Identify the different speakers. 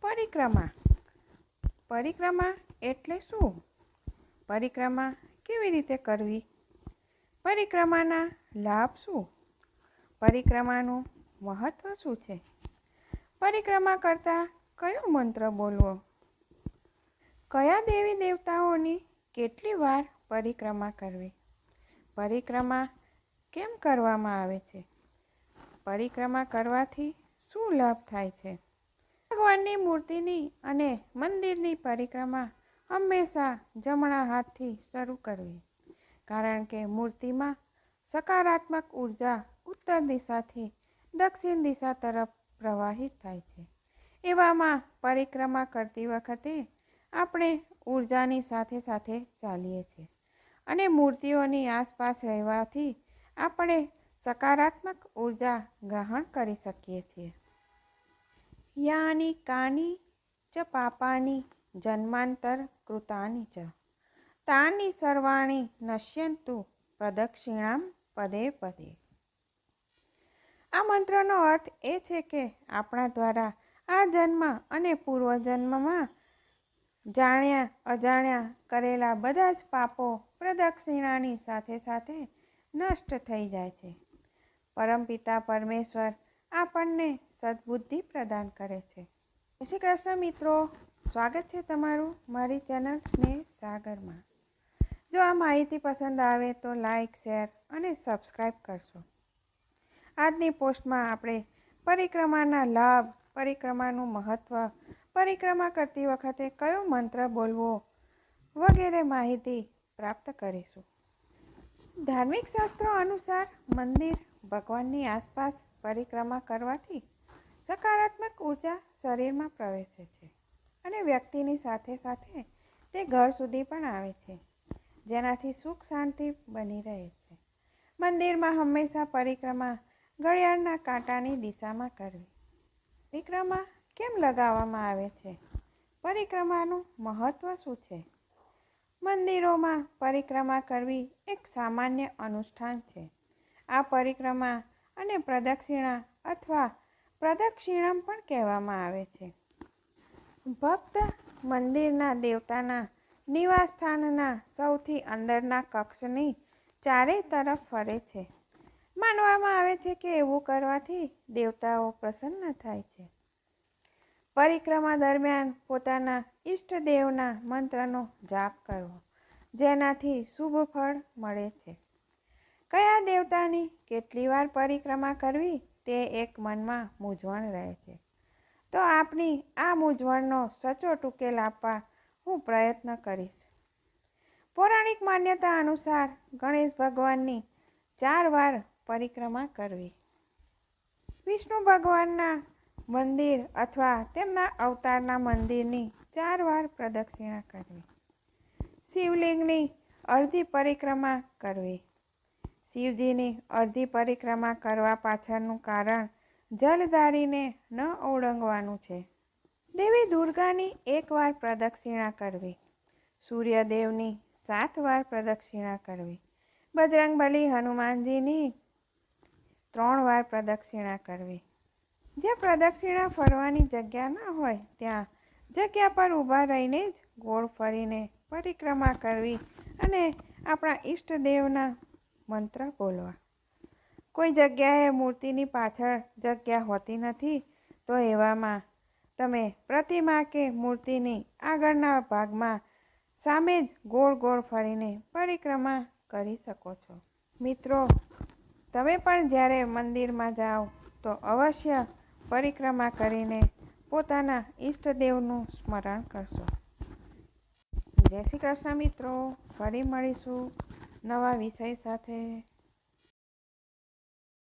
Speaker 1: પરિક્રમા. પરિક્રમા એટલે શું? પરિક્રમા કેવી રીતે કરવી? પરિક્રમાના લાભ શું? પરિક્રમાનું મહત્ત્વ શું છે? પરિક્રમા કરતાં કયો મંત્ર બોલવો? કયા દેવી દેવતાઓની કેટલી વાર પરિક્રમા કરવી? પરિક્રમા કેમ કરવામાં આવે છે? પરિક્રમા કરવાથી શું લાભ થાય છે? ભગવાનની મૂર્તિની અને મંદિરની પરિક્રમા હંમેશા જમણા હાથથી શરૂ કરવી. કારણ કે મૂર્તિમાં સકારાત્મક ઊર્જા ઉત્તર દિશાથી દક્ષિણ દિશા તરફ પ્રવાહિત થાય છે. એવામાં પરિક્રમા કરતી વખતે આપણે ઉર્જાની સાથે સાથે ચાલીએ છીએ અને મૂર્તિઓની આસપાસ રહેવાથી આપણે સકારાત્મક ઊર્જા ગ્રહણ કરી શકીએ છીએ. યાની કાની ચ પાપાની જન્માંતર કૃતાની ચ. તાની સર્વાણી નશ્યંતુ પ્રદક્ષિણામ પદે પદે. આ મંત્રનો અર્થ એ છે કે આપણા દ્વારા આ જન્મ અને પૂર્વજન્મમાં જાણ્યા, અજાણ્યા કરેલા બધા જ પાપો પ્રદક્ષિણાની સાથે સાથે નષ્ટ થઈ જાય છે. પરમપિતા પરમેશ્વર આપણને સદબુદ્ધિ પ્રદાન કરે છે. શ્રી કૃષ્ણ મિત્રો. સ્વાગત છે તમારું મારી ચેનલ સ્નેહ સાગરમાં. જો આ માહિતી પસંદ આવે તો લાઈક, શેર અને સબસ્ક્રાઈબ કરશો. આજની પોસ્ટમાં આપણે પરિક્રમાના લાભ, પરિક્રમાનું મહત્ત્વ પરિક્રમા કરતી વખતે કયો મંત્ર બોલવો વગેરે માહિતી પ્રાપ્ત કરીશું. ધાર્મિક શાસ્ત્રો અનુસાર મંદિર ભગવાનની આસપાસ પરિક્રમા કરવાથી સકારાત્મક ઊર્જા શરીરમાં પ્રવેશે છે અને વ્યક્તિની સાથે સાથે તે ઘર સુધી પણ આવે છે, જેનાથી સુખ શાંતિ બની રહે છે. મંદિરમાં હંમેશા પરિક્રમા ઘડિયાળના કાંટાની દિશામાં કરવી. પરિક્રમા કેમ લગાવવામાં આવે છે? પરિક્રમાનું મહત્ત્વ શું છે? મંદિરોમાં પરિક્રમા કરવી એક સામાન્ય અનુષ્ઠાન છે. આ પરિક્રમા અને પ્રદક્ષિણા અથવા પ્રદક્ષિણમ પણ કહેવામાં આવે છે. ભક્ત મંદિરના દેવતાના નિવાસસ્થાનના સૌથી અંદરના કક્ષની ચારેય તરફ ફરે છે. માનવામાં આવે છે કે એવું કરવાથી દેવતાઓ પ્રસન્ન થાય છે. પરિક્રમા દરમિયાન પોતાના ઈષ્ટદેવના મંત્રનો જાપ કરવો, જેનાથી શુભ ફળ મળે છે. કયા દેવતાની કેટલી વાર પરિક્રમા કરવી તે એક મનમાં મૂંઝવણ રહે છે. તો આપની આ મૂંઝવણનો સચોટ ઉકેલ આપવા હું પ્રયત્ન કરીશ. પૌરાણિક માન્યતા અનુસાર ગણેશ ભગવાનની ચાર વાર પરિક્રમા કરવી. વિષ્ણુ ભગવાનના મંદિર અથવા તેમના અવતારના મંદિરની ચાર વાર પ્રદક્ષિણા કરવી. શિવલિંગની અડધી પરિક્રમા કરવી. શિવજીની અડધી પરિક્રમા કરવા પાછળનું કારણ જલધારીને ન ઓળંગવાનું છે. દેવી દુર્ગાની એકવાર પ્રદક્ષિણા કરવી. સૂર્યદેવની સાત વાર પ્રદક્ષિણા કરવી. બજરંગબલી હનુમાનજીની ત્રણ વાર પ્રદક્ષિણા કરવી. જ્યાં પ્રદક્ષિણા ફરવાની જગ્યા ન હોય ત્યાં જગ્યા પર ઊભા રહીને જ ગોળ ફરીને પરિક્રમા કરવી અને આપણા ઈષ્ટદેવના મંત્ર બોલવા. કોઈ જગ્યાએ મૂર્તિની પાછળ જગ્યા હોતી નથી, તો એવામાં તમે પ્રતિમા કે મૂર્તિની આગળના ભાગમાં સામે જ ગોળ ગોળ ફરીને પરિક્રમા કરી શકો છો. મિત્રો, તમે પણ જ્યારે મંદિરમાં જાઓ, તો અવશ્ય પરિક્રમા કરીને પોતાના ઈષ્ટદેવનું સ્મરણ કરશો. જય શ્રી કૃષ્ણ મિત્રો, ફરી મળીશું. નવા વિષય સાથે